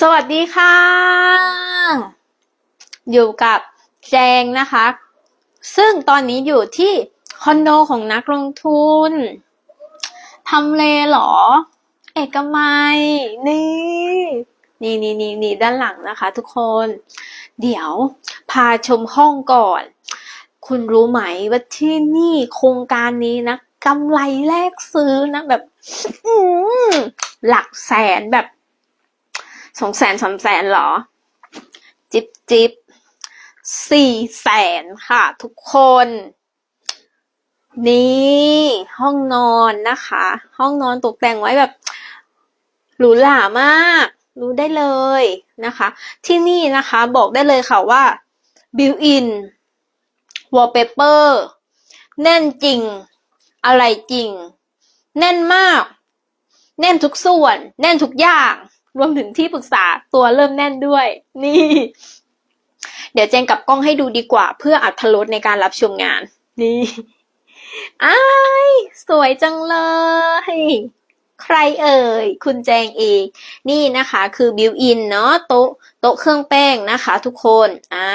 สวัสดีค่ะ อยู่กับแจงนะคะ ซึ่งตอนนี้อยู่ที่คอนโดของนักลงทุนทำเลเหรอ เอกมัยนี่นี่นี่นี่นี่ด้านหลังนะคะทุกคน เดี๋ยวพาชมห้องก่อน คุณรู้ไหมว่าที่นี่โครงการนี้นะกำไรแรกซื้อนะแบบหลักแสนแบบ สองแสนสามแสนเหรอ จิบจิบสี่แสนค่ะทุกคน นี่ห้องนอนนะคะ ห้องนอนตกแต่งไว้แบบหรูหรามาก รู้ได้เลยนะคะ ที่นี่นะคะบอกได้เลยค่ะว่า built in wallpaper แน่นจริง อะไรจริง แน่นมาก แน่นทุกส่วน แน่นทุกอย่าง รวมถึงที่ปรึกษาตัวเริ่มแน่นด้วย นี่ เดี๋ยวแจงกลับกล้องให้ดูดีกว่า เพื่ออัธรสในการรับชมงาน นี่อ้ายสวยจังเลยใครเอ่ย คุณแจงเอง นี่นะคะคือบิวอินเนาะโต๊ะโต๊ะเครื่องแป้งนะคะ ทุกคนอ่า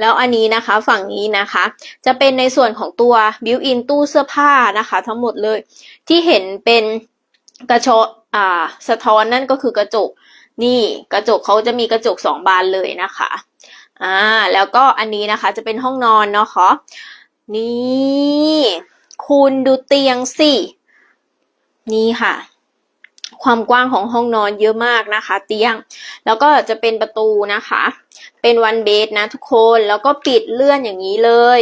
แล้วอันนี้นะคะฝั่งนี้นะคะ จะเป็นในส่วนของตัวบิวอินตู้เสื้อผ้านะคะ ทั้งหมดเลย ที่เห็นเป็นกระโช อ่า สะท้อนนั่นก็คือกระจก นี่กระจกเขาจะมีกระจกสองบานเลยนะคะ อ่า แล้วก็อันนี้นะคะจะเป็นห้องนอนเนาะคะนี่คุณดูเตียงสิ นี่ค่ะ ความกว้างของห้องนอนเยอะมากนะคะ เตียง แล้วก็จะเป็นประตูนะคะ เป็นวันเบดนะทุกคน แล้วก็ปิดเลื่อนอย่างนี้เลย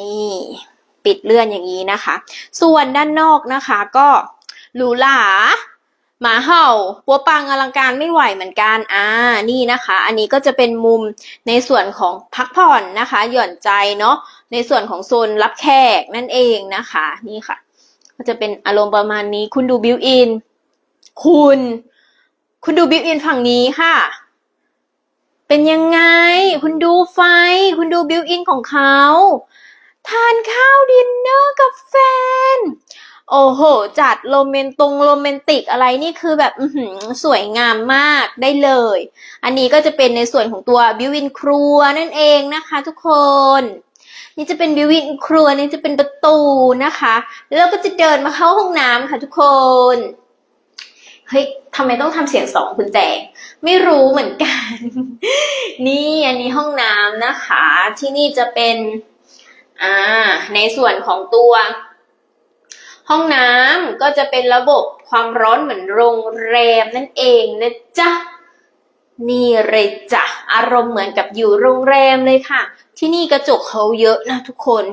นี่ ปิดเลื่อนอย่างนี้นะคะ ส่วนด้านนอกนะคะ ก็ หรูหราหมาเห่าปัวปังอลังการไม่ไหวเหมือนกัน อ่า นี่นะคะ อันนี้ก็จะเป็นมุมในส่วนของพักผ่อนนะคะ หย่อนใจเนาะ ในส่วนของโซนรับแขกนั่นเองนะคะ นี่ค่ะ ก็จะเป็นอารมณ์ประมาณนี้ คุณดูบิวอิน คุณ คุณดูบิวอินฝั่งนี้ค่ะ เป็นยังไง คุณดูไฟ คุณดูบิวอินของเขา ทานข้าวดินเนอร์กับแฟน โอ้โห จัดโรแมนตงโรแมนติกอะไรนี่คือแบบสวยงามมากได้เลย อันนี้ก็จะเป็นในส่วนของตัวบิวินครัวนั่นเองนะคะทุกคน นี่จะเป็นบิวินครัวนี่จะเป็นประตูนะคะ แล้วก็จะเดินมาเข้าห้องน้ำค่ะทุกคนเฮ้ยทำไมต้องทำเสียงสองคุณแจงไม่รู้เหมือนกัน นี่อันนี้ห้องน้ำนะคะ ที่นี่จะเป็น อ่า ในส่วนของตัว ห้องน้ำก็จะเป็นระบบความร้อนเหมือนโรงแรมนั่นเองนะจ๊ะนี่เลยจ้ะอารมณ์เหมือนกับอยู่โรงแรมเลยค่ะ ที่นี่กระจกเขาเยอะนะทุกคน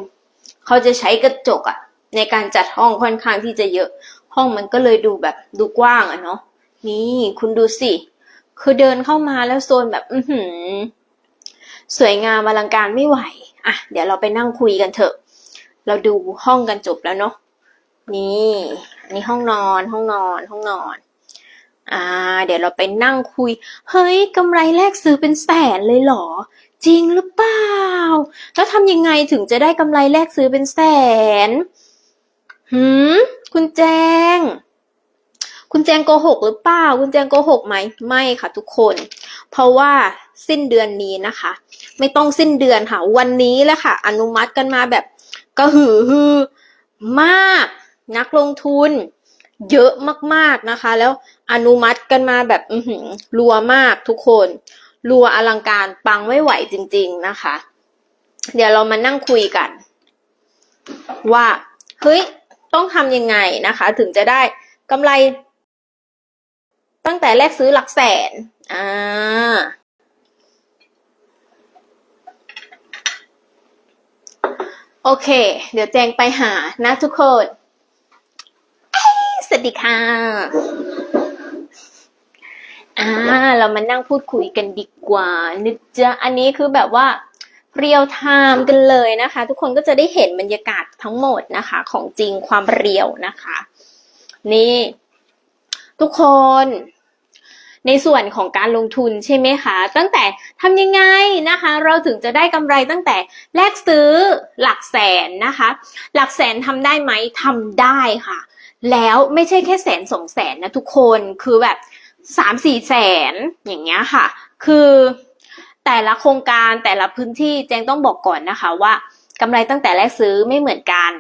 เขาจะใช้กระจกอะในการจัดห้องค่อนข้างที่จะเยอะ ห้องมันก็เลยดูแบบดูกว้างอะเนาะนี่คุณดูสิ คือเดินเข้ามาแล้วโซนแบบ อือหือ สวยงามอลังการไม่ไหว อะ เดี๋ยวเราไปนั่งคุยกันเถอะ เราดูห้องกันจบแล้วเนาะ นี่นนี้ห้องนอนห้องนอนห้องนอนอ่า เดี๋ยวเราไปนั่งคุย เฮ้ยกำไรแรกซื้อเป็นแสนเลยเหรอ จริงหรือเปล่า แล้วทำยังไงถึงจะได้กำไรแรกซื้อเป็นแสนหืมคุณแจง คุณแจงโกหกหรือเปล่า คุณแจงโกหกไหมไม่ค่ะทุกคน เพราะว่าสิ้นเดือนนี้นะคะ ไม่ต้องสิ้นเดือนค่ะ วันนี้แหละค่ะ อนุมัติกันมาแบบกระหือฮือมาก นักลงทุนเยอะมากๆนะคะ แล้วอนุมัติกันมาแบบรัวมากทุกคนรัวอลังการปังไม่ไหวจริง ๆนะคะ เดี๋ยวเรามานั่งคุยกัน ว่าเฮ้ยต้องทำยังไงนะคะ ถึงจะได้กำไร ตั้งแต่แรกซื้อหลักแสนอ่าโอเค เดี๋ยวแจงไปหานะทุกคน สวัสดีค่ะ อ่า เรามานั่งพูดคุยกันดีกว่านะจ๊ะอันนี้คือแบบว่าเรียวไทม์กันเลยนะคะ ทุกคนก็จะได้เห็นบรรยากาศทั้งหมดนะคะ ของจริงความเรียวนะคะ นี่ ทุกคนในส่วนของการลงทุนใช่ไหมคะ ตั้งแต่ทำยังไงนะคะ เราถึงจะได้กำไรตั้งแต่แรกซื้อหลักแสนนะคะ หลักแสนทำได้ไหมทำได้ค่ะ แล้วไม่ใช่แค่แสนสองแสนนะทุกคนคือแบบสามสี่แสนอย่างเงี้ยค่ะ คือแต่ละโครงการแต่ละพื้นที่แจงต้องบอกก่อนนะคะว่ากำไรตั้งแต่แรกซื้อไม่เหมือนกัน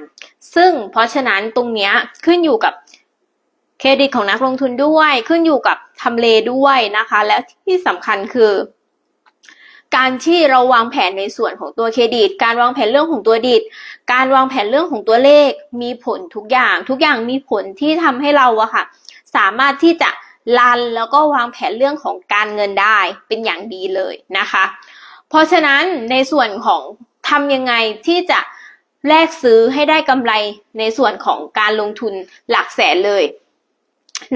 ซึ่งเพราะฉะนั้นตรงเนี้ยขึ้นอยู่กับเครดิตของนักลงทุนด้วย ขึ้นอยู่กับทำเลด้วยนะคะ และที่สำคัญคือ การที่เราวางแผนในส่วนของตัวเครดิต การวางแผนเรื่องของตัวดิต การวางแผนเรื่องของตัวเลข มีผลทุกอย่าง ทุกอย่างมีผลที่ทำให้เราอะค่ะ สามารถที่จะรันแล้วก็วางแผนเรื่องของการเงินได้เป็นอย่างดีเลยนะคะ เพราะฉะนั้นในส่วนของทำยังไงที่จะแลกซื้อให้ได้กำไรในส่วนของการลงทุนหลักแสนเลย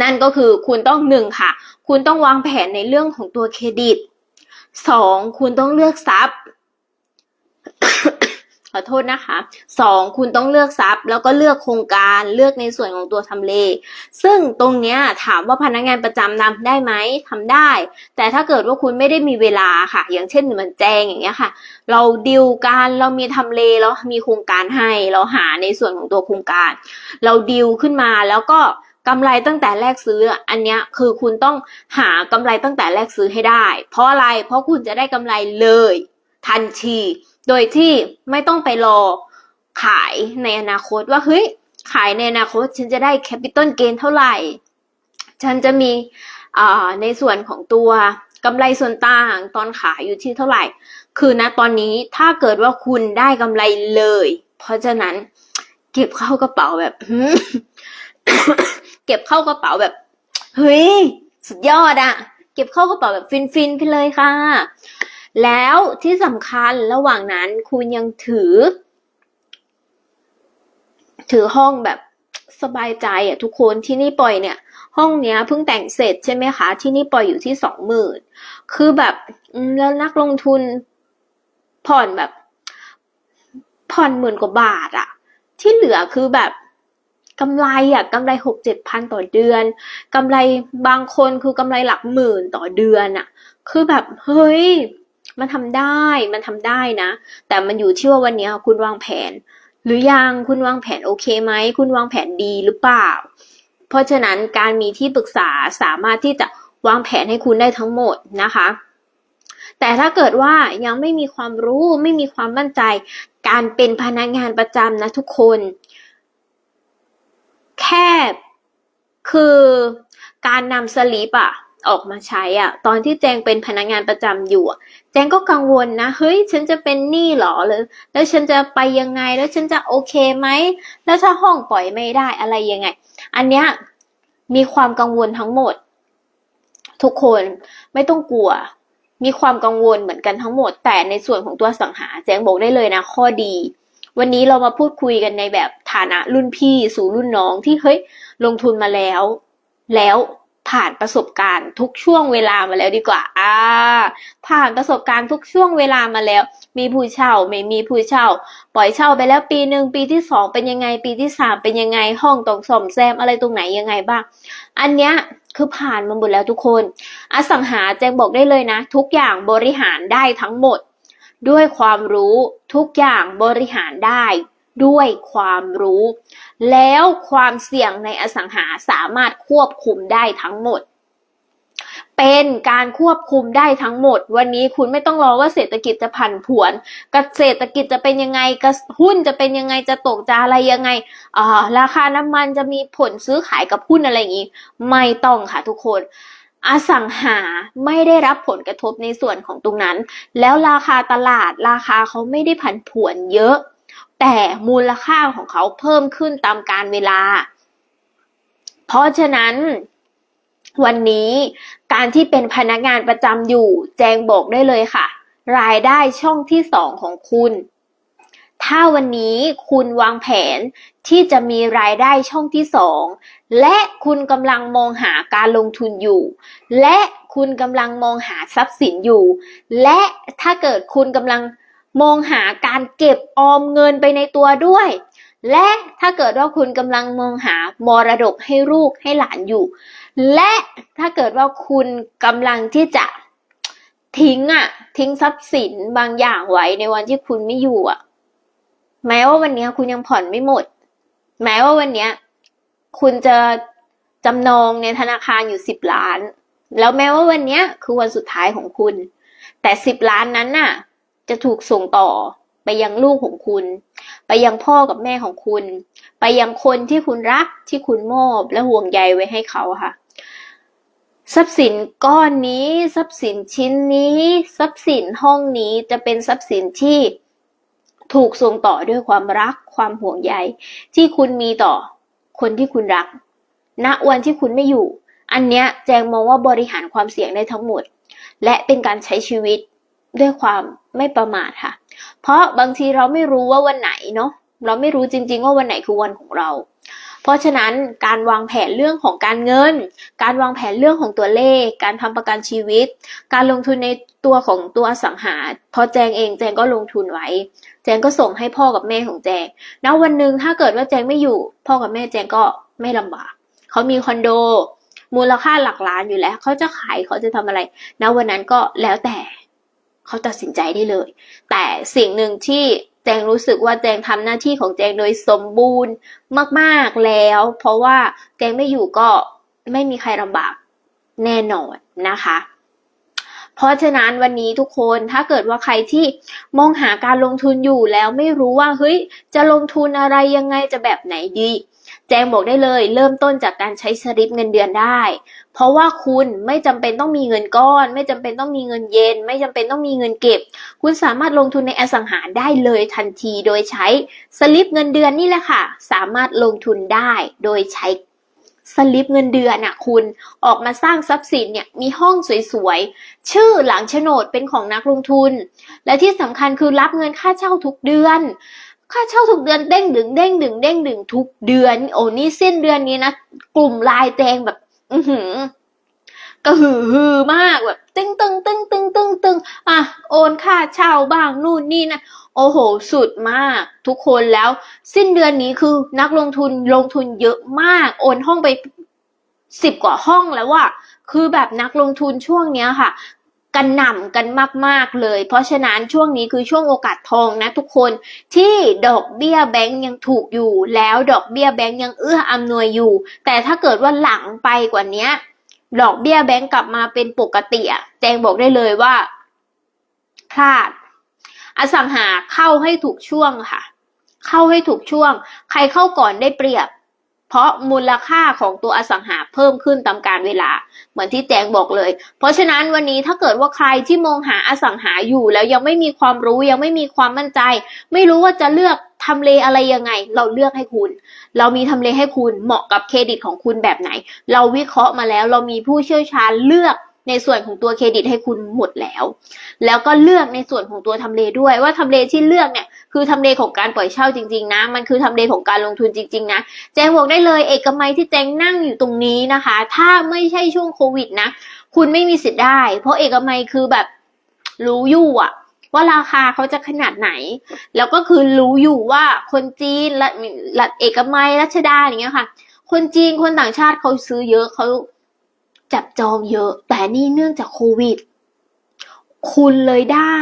นั่นก็คือคุณต้องหนึ่งค่ะ คุณต้องวางแผนในเรื่องของตัวเครดิต สองคุณต้องเลือกทรัพย์ขอโทษนะคะสองคุณต้องเลือกทรัพย์ แล้วก็เลือกโครงการเลือกในส่วนของตัวทำเล ซึ่งตรงเนี้ยถามว่าพนักงานประจำทำได้ไหมทำได้ แต่ถ้าเกิดว่าคุณไม่ได้มีเวลาค่ะ อย่างเช่นเหมือนแจงอย่างเงี้ยค่ะ เราดิวการเรามีทำเลแล้วมีโครงการให้ เราหาในส่วนของตัวโครงการ เราดิวขึ้นมาแล้วก็ กำไรตั้งแต่แรกซื้ออะอันเนี้ยคือคุณต้องหากำไรตั้งแต่แรกซื้อให้ได้ เพราะอะไรเพราะคุณจะได้กำไรเลย ทันที โดยที่ไม่ต้องไปรอขายในอนาคตว่าเฮ้ยขายในอนาคตฉันจะได้แคปิตอลเกนเท่าไหร่ ฉันจะมีในส่วนของตัวกำไรส่วนต่างตอนขายอยู่ที่เท่าไหร่ คือนะตอนนี้ถ้าเกิดว่าคุณได้กำไรเลย เพราะฉะนั้นเก็บเข้ากระเป๋าแบบ เก็บเข้ากระเป๋าแบบเฮ้ยสุดยอดอะเก็บเข้ากระเป๋าแบบฟินๆไปเลยค่ะ แล้วที่สำคัญระหว่างนั้นคุณยังถือ ถือห้องแบบสบายใจอะทุกคนที่นี่ปล่อยเนี่ย ห้องเนี้ยเพิ่งแต่งเสร็จใช่ไหมคะ ที่นี่ปล่อยอยู่ที่สองหมื่นคือแบบแล้วนักลงทุนผ่อนแบบ ผ่อนหมื่นกว่าบาทอะที่เหลือคือแบบ กำไรอะกำไรหกเจ็ดพันต่อเดือนกำไรบางคนคือกำไรหลักหมื่นต่อเดือนอะคือแบบเฮ้ยมันทำได้มันทำได้นะ แต่มันอยู่ที่ว่าวันนี้คุณวางแผน หรือยังคุณวางแผนโอเคไหมคุณวางแผนดีหรือเปล่า เพราะฉะนั้นการมีที่ปรึกษาสามารถที่จะวางแผนให้คุณได้ทั้งหมดนะคะ แต่ถ้าเกิดว่ายังไม่มีความรู้ไม่มีความมั่นใจ การเป็นพนักงานประจำนะทุกคน แค่คือการนำสลิปอะออกมาใช้อะตอนที่แจงเป็นพนักงานประจำอยู่แจงก็กังวลนะ เฮ้ย ฉันจะเป็นหนี้หรอหรือแล้วฉันจะไปยังไงแล้วฉันจะโอเคไหม แล้วถ้าห้องปล่อยไม่ได้อะไรยังไง อันเนี้ยมีความกังวลทั้งหมด ทุกคนไม่ต้องกลัว มีความกังวลเหมือนกันทั้งหมด แต่ในส่วนของตัวสังหา แจงบอกได้เลยนะ ข้อดี วันนี้เรามาพูดคุยกันในแบบฐานะรุ่นพี่สู่รุ่นน้องที่เฮ้ยลงทุนมาแล้ว แล้วผ่านประสบการณ์ทุกช่วงเวลามาแล้วดีกว่า อ่า ผ่านประสบการณ์ทุกช่วงเวลามาแล้ว มีผู้เช่า ไม่มีผู้เช่า ปล่อยเช่าไปแล้วปีหนึ่งปีที่สองเป็นยังไง ปีที่สามเป็นยังไง ห้องต้องซ่อมแซมอะไรตรงไหนยังไงบ้าง อันเนี้ยคือผ่านมาหมดแล้วทุกคน อสังหาแจงบอกได้เลยนะ ทุกอย่างบริหารได้ทั้งหมด ด้วยความรู้ทุกอย่างบริหารได้ ด้วยความรู้ แล้วความเสี่ยงในอสังหาสามารถควบคุมได้ทั้งหมด เป็นการควบคุมได้ทั้งหมด วันนี้คุณไม่ต้องรอว่าเศรษฐกิจจะผันผวนกเศรษฐกิจจะเป็นยังไงกหุ้นจะเป็นยังไงจะตกจะอะไรยังไงอ่าราคาน้ำมันจะมีผลซื้อขายกับหุ้นอะไรอย่างนี้ ไม่ต้องค่ะทุกคน อสังหาไม่ได้รับผลกระทบในส่วนของตรงนั้น แล้วราคาตลาดราคาเขาไม่ได้ผันผวนเยอะ แต่มูลค่าของเขาเพิ่มขึ้นตามการเวลา เพราะฉะนั้นวันนี้การที่เป็นพนักงานประจำอยู่ แจงบอกได้เลยค่ะ รายได้ช่องที่สองของคุณ ถ้าวันนี้คุณวางแผนที่จะมีรายได้ช่องที่สองและคุณกำลังมองหาการลงทุนอยู่ และคุณกำลังมองหาทรัพย์สินอยู่ และถ้าเกิดคุณกำลังมองหาการเก็บออมเงินไปในตัวด้วย และถ้าเกิดว่าคุณกำลังมองหามรดกให้ลูกให้หลานอยู่ และถ้าเกิดว่าคุณกำลังที่จะทิ้งอะทิ้งทรัพย์สินบางอย่างไว้ในวันที่คุณไม่อยู่อะ แม้ว่าวันนี้คุณยังผ่อนไม่หมด แม้ว่าวันนี้คุณจะจำนองในธนาคารอยู่สิบล้าน แล้วแม้ว่าวันนี้คือวันสุดท้ายของคุณ แต่สิบล้านนั้นน่ะ จะถูกส่งต่อไปยังลูกของคุณ ไปยังพ่อกับแม่ของคุณ ไปยังคนที่คุณรักที่คุณมอบและห่วงใยไว้ให้เขาค่ะ ทรัพย์สินก้อนนี้ ทรัพย์สินชิ้นนี้ ทรัพย์สินห้องนี้จะเป็นทรัพย์สินที่ ถูกส่งต่อด้วยความรักความห่วงใยที่คุณมีต่อคนที่คุณรักณวันที่คุณไม่อยู่ อันเนี้ยแจงมองว่าบริหารความเสี่ยงได้ทั้งหมด และเป็นการใช้ชีวิตด้วยความไม่ประมาทค่ะ เพราะบางทีเราไม่รู้ว่าวันไหนเนาะเราไม่รู้จริง ๆ ว่าวันไหนคือวันของเรา เพราะฉะนั้นการวางแผนเรื่องของการเงิน การวางแผนเรื่องของตัวเลข การทำประกันชีวิต การลงทุนในตัวของตัวสังหาพราะแจงเองแจงก็ลงทุนไว้ แจงก็ส่งให้พ่อกับแม่ของแจงณวันหนึ่งถ้าเกิดว่าแจงไม่อยู่ พ่อกับแม่แจงก็ไม่ลำบากเขามีคอนโด มูลค่าหลักล้านอยู่แล้วเขาจะขายเขาจะทำอะไรณวันนั้นก็แล้วแต่เขาตัดสินใจได้เลย แต่สิ่งหนึ่งที่ แจงรู้สึกว่าแจงทำหน้าที่ของแจงโดยสมบูรณ์มากๆแล้ว เพราะว่าแจงไม่อยู่ก็ไม่มีใครลำบากแน่นอนนะคะ เพราะฉะนั้นวันนี้ทุกคนถ้าเกิดว่าใครที่มองหาการลงทุนอยู่แล้วไม่รู้ว่าเฮ้ยจะลงทุนอะไรยังไงจะแบบไหนดี แจงบอกได้เลย เริ่มต้นจากการใช้สลิปเงินเดือนได้ เพราะว่าคุณไม่จำเป็นต้องมีเงินก้อน ไม่จำเป็นต้องมีเงินเย็น ไม่จำเป็นต้องมีเงินเก็บ คุณสามารถลงทุนในอสังหาได้เลยทันทีโดยใช้สลิปเงินเดือนนี่แหละค่ะ สามารถลงทุนได้โดยใช้สลิปเงินเดือนน่ะคุณออกมาสร้างทรัพย์สินเนี่ยมีห้องสวยๆ ชื่อหลังโฉนดเป็นของนักลงทุน และที่สำคัญคือรับเงินค่าเช่าทุกเดือน ค่าเช่าทุกเดือนเด้งดึงเด้งดึงเด้งดึงทุกเดือน โอ้นี่สิ้นเดือนนี้นะกลุ่มลายแจงแบบ อือหือกระหือฮือมากแบบตึ้งตึ้งตึ้งตึ้งตึ้งตึ้งอะโอนค่าเช่าบ้างนู่นนี่นะโอ้โห สุดมาก ทุกคนแล้ว สิ้นเดือนนี้คือนักลงทุนลงทุนเยอะมาก โอนห้องไปสิบกว่าห้องแล้วว่าคือแบบนักลงทุนช่วงเนี้ยค่ะ กันหน่ำกันมากๆเลย เพราะฉะนั้นช่วงนี้คือช่วงโอกาสทองนะทุกคนที่ดอกเบี้ยแบงก์ยังถูกอยู่ แล้วดอกเบี้ยแบงก์ยังเอื้ออำนวยอยู่ แต่ถ้าเกิดว่าหลังไปกว่าเนี้ยดอกเบี้ยแบงก์กลับมาเป็นปกติอะแจงบอกได้เลยว่าพลาด อสังหาเข้าให้ถูกช่วงค่ะ เข้าให้ถูกช่วง ใครเข้าก่อนได้เปรียบ เพราะมูลค่าของตัวอสังหาเพิ่มขึ้นตามการเวลา เหมือนที่แจงบอกเลย เพราะฉะนั้นวันนี้ถ้าเกิดว่าใครที่มองหาอสังหาอยู่ แล้วยังไม่มีความรู้ยังไม่มีความมั่นใจ ไม่รู้ว่าจะเลือกทำเลอะไรยังไง เราเลือกให้คุณ เรามีทำเลให้คุณเหมาะกับเครดิตของคุณแบบไหน เราวิเคราะห์มาแล้วเรามีผู้เชี่ยวชาญเลือก ในส่วนของตัวเครดิตให้คุณหมดแล้ว แล้วก็เลือกในส่วนของตัวทำเลด้วยว่าทำเลที่เลือกเนี่ยคือทำเลของการปล่อยเช่าจริง ๆ นะ มันคือทำเลของการลงทุนจริง ๆ นะ แจงบอกได้เลย เอกมัยที่แจงนั่งอยู่ตรงนี้นะคะ ถ้าไม่ใช่ช่วงโควิดนะ คุณไม่มีสิทธิ์ได้ เพราะเอกมัยคือแบบรู้อยู่อะว่าราคาเขาจะขนาดไหน แล้วก็คือรู้อยู่ว่าคนจีนละและเอกมัยรัชดาอย่างเงี้ยค่ะ คนจีนคนต่างชาติเขาซื้อเยอะเขา จับจองเยอะ แต่นี่เนื่องจากโควิด คุณเลยได้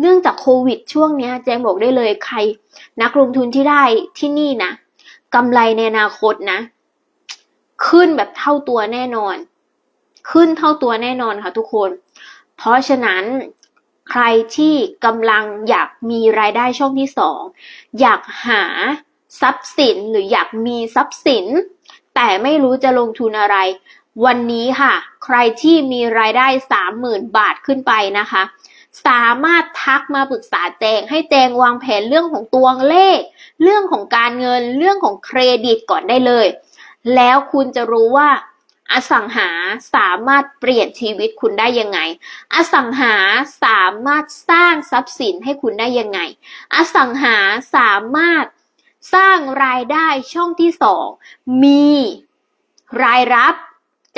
เนื่องจากโควิด ช่วงนี้แจงบอกได้เลยใคร นักลงทุนที่ได้ที่นี่นะกำไรในอนาคตนะ ขึ้นแบบเท่าตัวแน่นอน ขึ้นเท่าตัวแน่นอนค่ะทุกคน เพราะฉะนั้นใครที่กำลังอยากมีรายได้ช่องที่สองอยากหาทรัพย์สินหรืออยากมีทรัพย์สิน แต่ไม่รู้จะลงทุนอะไร วันนี้ค่ะ ใครที่มีรายได้สามหมื่นบาทขึ้นไปนะคะ สามารถทักมาปรึกษาแจงให้แจงวางแผนเรื่องของตัวเลข เรื่องของการเงินเรื่องของเครดิตก่อนได้เลย แล้วคุณจะรู้ว่าอสังหาสามารถเปลี่ยนชีวิตคุณได้ยังไง อสังหาสามารถสร้างทรัพย์สินให้คุณได้ยังไง อสังหาสามารถสร้างรายได้ช่องที่สองมีรายรับ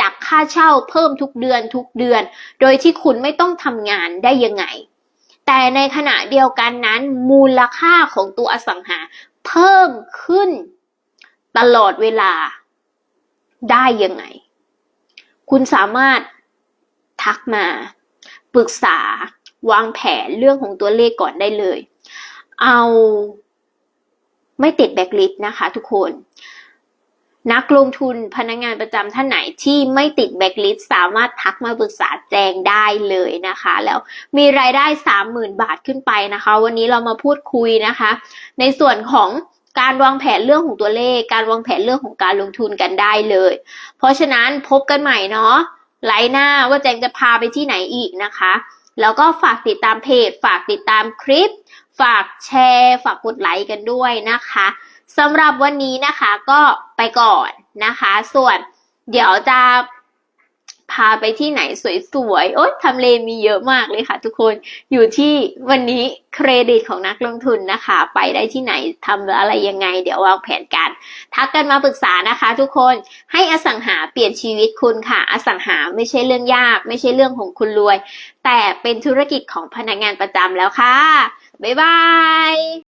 จากค่าเช่าเพิ่มทุกเดือนทุกเดือน โดยที่คุณไม่ต้องทำงานได้ยังไง แต่ในขณะเดียวกันนั้น มูลค่าของตัวอสังหา เพิ่มขึ้น ตลอดเวลา ได้ยังไง คุณสามารถทักมาปรึกษาวางแผนเรื่องของตัวเลขก่อนได้เลย เอาไม่ติดแบ็กลิสต์นะคะทุกคน นักลงทุนพนักงานประจำท่านไหนที่ไม่ติดแบ็กลิสสามารถทักมาปรึกษาแจงได้เลยนะคะ แล้วมีรายได้ 30,000 บาทขึ้นไปนะคะ วันนี้เรามาพูดคุยนะคะ ในส่วนของการวางแผนเรื่องของตัวเลข การวางแผนเรื่องของการลงทุนกันได้เลย เพราะฉะนั้นพบกันใหม่เนาะไลน์หน้าว่าแจงจะพาไปที่ไหนอีกนะคะ แล้วก็ฝากติดตามเพจ ฝากติดตามคลิป ฝากแชร์ ฝากกดไลค์กันด้วยนะคะ สำหรับวันนี้นะคะก็ไปก่อนนะคะ ส่วนเดี๋ยวจะพาไปที่ไหนสวยๆ โอ๊ยทำเลมีเยอะมากเลยค่ะทุกคน อยู่ที่วันนี้เครดิตของนักลงทุนนะคะ ไปได้ที่ไหนทำอะไรยังไง เดี๋ยววางแผนกัน ทักกันมาปรึกษานะคะ ทุกคน ให้อสังหาเปลี่ยนชีวิตคุณค่ะ อสังหาไม่ใช่เรื่องยาก ไม่ใช่เรื่องของคุณรวย แต่เป็นธุรกิจของพนักงานประจำแล้วค่ะ บ๊ายบาย